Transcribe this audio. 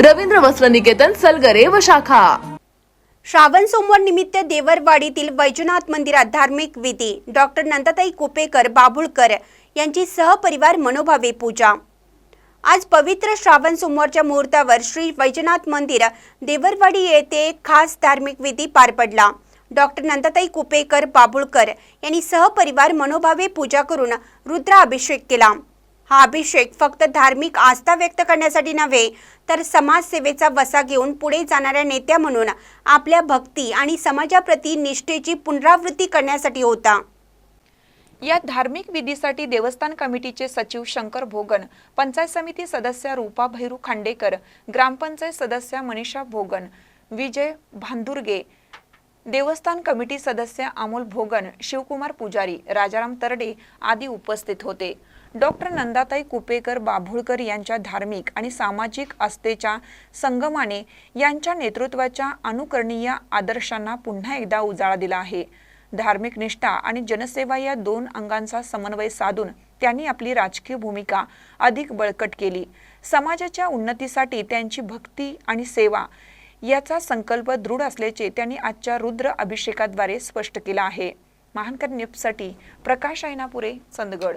रवींद्र वस्त्र निकेतन सलगरे व शाखा. श्रावण सोमवार निमित्त देवरवाडीतील वैजनाथ मंदिरात धार्मिक विधी. डॉक्टर नंदाताई कुपेकर बाभुळकर यांची सहपरिवार मनोभावे पूजा. आज पवित्र श्रावण सोमवारच्या मुहूर्तावर श्री वैजनाथ मंदिर देवरवाडी येथे खास धार्मिक विधी पार पडला. डॉक्टर नंदाताई कुपेकर बाबुळकर यांनी सहपरिवार मनोभावे पूजा करून रुद्राभिषेक केला. हा अभिषेक फक्त धार्मिक आस्था व्यक्त करण्यासाठी नव्हे तर समाजसेवेचा वसा घेऊन पुढे जाणाऱ्या नेत्या म्हणून आपल्या भक्ती आणि समाजाप्रती निष्ठेची पुनरावृत्ती करण्यासाठी होता. या धार्मिक विधीसाठी देवस्थान कमिटीचे सचिव शंकर भोगन पंचायत समिती सदस्या रूपा भैरू खांडेकर ग्रामपंचायत सदस्या मनीषा भोगन विजय भांदुर्गे देवस्थान कमिटी सदस्य अमोल भोगन शिवकुमार पुजारी राजाराम तरडे आदी उपस्थित होते. डॉक्टर नंदाताई कुपेकर बाभुळकर यांच्या धार्मिक आणि सामाजिक आस्थेच्या संगमाने यांच्या नेतृत्वाच्या अनुकरणीय आदर्शांना पुन्हा एकदा उजाळा दिला आहे. धार्मिक निष्ठा आणि जनसेवा या दोन अंगांचा समन्वय साधून त्यांनी आपली राजकीय भूमिका अधिक बळकट केली. समाजाच्या उन्नतीसाठी त्यांची भक्ती आणि सेवा याचा संकल्प दृढ असल्याचे त्यांनी आजच्या रुद्र अभिषेकाद्वारे स्पष्ट केला आहे. महानकर न्यूजसाठी प्रकाश ऐनापुरे चंदगड.